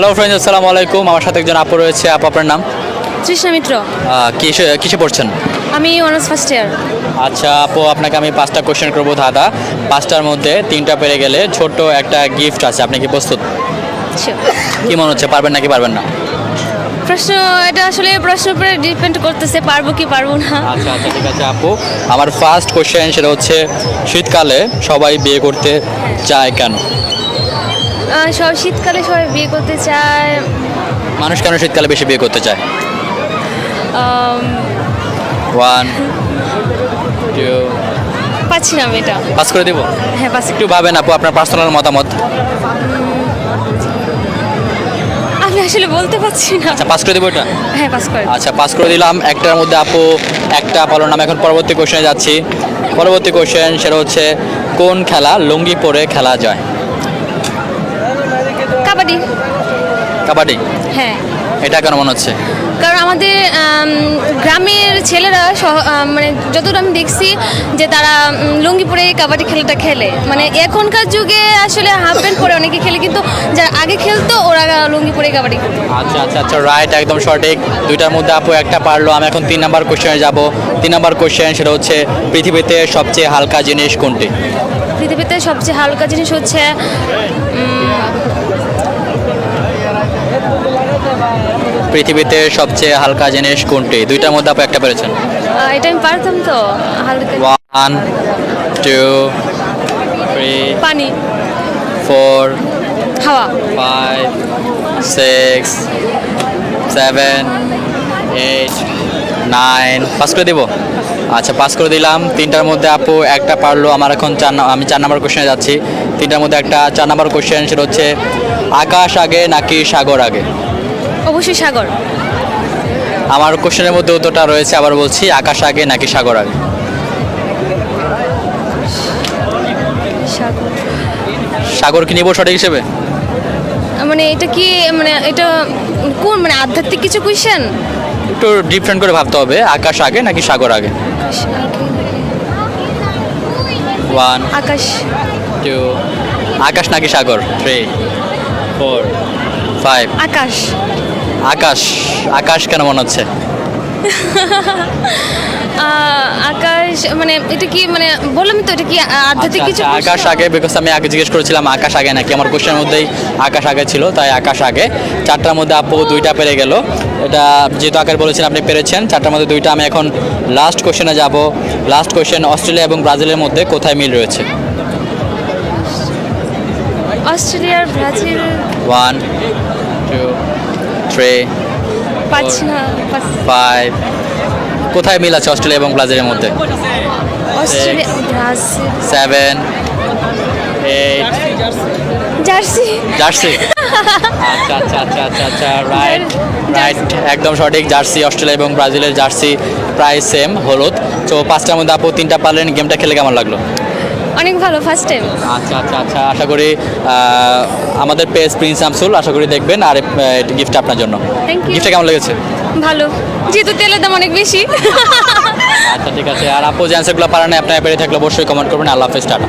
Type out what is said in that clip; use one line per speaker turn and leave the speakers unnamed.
Hello friends আসসালামু আলাইকুম। আমার সাথে একজন আপু রয়েছে। আপু আপনার নাম?
তৃষ্ণা মিত্র।
কিসে কিসে পড়ছেন?
আমি অনার্স ফার্স্ট ইয়ার
আচ্ছা আপু আপনাকে আমি পাঁচটা কোশ্চেন করব দাদা পাঁচটার মধ্যে তিনটা পেরে গেলে ছোট্ট একটা গিফট আছে। আপনি কি প্রস্তুত? কি মনে হচ্ছে পারবেন নাকি পারবেন না?
প্রশ্ন এটা আসলে প্রশ্নের উপরে ডিপেন্ড করতেছে পারব কি পারব না।
আচ্ছা আচ্ছা ঠিক আছে আপু। আমার ফার্স্ট কোশ্চেন সেটা হচ্ছে শীতকালে সবাই বিয়ে করতে চায় কেন?
সব শীতকালে সবাই বিয়ে করতে চায়।
মানুষ কেন শীতকালে বেশি বিয়ে করতে চায়? ওয়ান টু
পাচ্ছি না এটা।
পাস করে দিব?
হ্যাঁ পাচ্ছি
একটু ভাবেন আপু আপনার পার্সোনাল মতামত।
আমি আসলে বলতে পারছি না।
আচ্ছা পাস করে দেবো এটা?
হ্যাঁ পাস করে
আচ্ছা পাস করে দিলাম। একটার মধ্যে আপু একটা পালন নাম এখন পরবর্তী কোশ্চেনে যাচ্ছি। পরবর্তী কোশ্চেন সেটা হচ্ছে কোন খেলা লুঙ্গি পরে খেলা যায়?
কাবাডি।
কাবাডি?
হ্যাঁ।
এটা কেন মনে হচ্ছে?
কারণ আমাদের গ্রামের ছেলেরা মানে যতটা আমি দেখছি যে তারা লুঙ্গি পরে কাবাডি খেলাটা খেলে। মানে এখনকার যুগে আসলে হাফ প্যান্ট পরে অনেকে খেলে কিন্তু যারা আগে খেলতো ওরা লুঙ্গি পরে কাবাডি খেলতো।
আচ্ছা আচ্ছা আচ্ছা রাইট একদম সঠিক। দুইটার মধ্যে আপু একটা পারল আমি এখন তিন নাম্বার কোশ্চেনে যাব। তিন নাম্বার কোশ্চেন সেটা হচ্ছে পৃথিবীতে সবচেয়ে হালকা জিনিস কোনটি?
পৃথিবীতে সবচেয়ে হালকা জিনিস হচ্ছে
পৃথিবীতে সবচেয়ে হালকা জিনিস কোনটি? দুইটার মধ্যে আপনি একটা পেরেছেন।
এটা আমি পারতাম তো
ওয়ান টু থ্রি
পানি।
ফোর
হাওয়া।
Five six seven eight nine pass করে দিব? আচ্ছা পাস করে দিলাম। তিনটার মধ্যে আপু একটা পারল। আমার এখন চার আমি চার নাম্বার কোশ্চেনে যাচ্ছি। তিনটার মধ্যে একটা চার নাম্বার কোশ্চেন সেটা হচ্ছে আকাশ আগে নাকি সাগর আগে?
অবশ্যই সাগর।
আমার কোশ্চেনের মধ্যে উত্তরটা রয়েছে আবার বলছি আকাশ আগে নাকি সাগর আগে?
সাগর।
কি নিব সঠিক হিসেবে?
মানে এটা কি মানে এটা কোন মানে আধ্যাত্মিক কিছু কোয়েশ্চেন
একটু ডিফারেন্ট করে ভাবতে হবে আকাশ আগে নাকি সাগর আগে? ওয়ান
আকাশ।
টু আকাশ নাকি সাগর? থ্রি ফোর ফাইভ
আকাশ।
আকাশ আকাশ কেন মনে হচ্ছে?
আকাশ মানে এটা কি মানে বললাম তো এটা কি আধ্যাত্মিক
আচ্ছা,
কিছু
আচ্ছা, আকাশ আগে বিকজ আমি আগে জিজ্ঞেস করেছিলাম আকাশ আগে নাকি আমার কোশ্চেনের মধ্যেই আকাশ আগে ছিল তাই আকাশ আগে। চারটার মধ্যে আপু দুইটা পেরে গেল। এটা যেহেতু আকার বলেছেন আপনি পেরেছেন। চারটার মধ্যে দুইটা আমি এখন লাস্ট কোশ্চেনে যাব। লাস্ট কোশ্চেন অস্ট্রেলিয়া এবং ব্রাজিলের মধ্যে কোথায় মিল রয়েছে?
অস্ট্রেলিয়ার Brazil.
One two three five কোথায় মিল আছে? অস্ট্রেলিয়া এবং ব্রাজিলের মধ্যে? Seven eight
jersey.
জার্সি? আচ্ছা আচ্ছা আচ্ছা আচ্ছা আচ্ছা রাইট রাইট একদম সঠিক জার্সি অস্ট্রেলিয়া এবং ব্রাজিলের জার্সি প্রায় সেম হলুদ। তো পাঁচটার মধ্যে আপু তিনটা পারলেন গেমটা খেলে কেমন লাগল?
অনেক ভালো ফার্স্ট টাইম
আচ্ছা আচ্ছা আচ্ছা আশা করি আমাদের পেজ প্রিন্স শামসুল আশা করি দেখবেন আর গিফট আপনার জন্য। গিফটটা কেমন লেগেছে?
ভালো। যেহেতু তেলের দাম অনেক বেশি।
আচ্ছা ঠিক আছে। আর আপু যে অ্যান্সারগুলো পারেন আপনার পেরে থাকলে অবশ্যই কমেন্ট করবেন। আল্লাহ হাফেজ টাটা।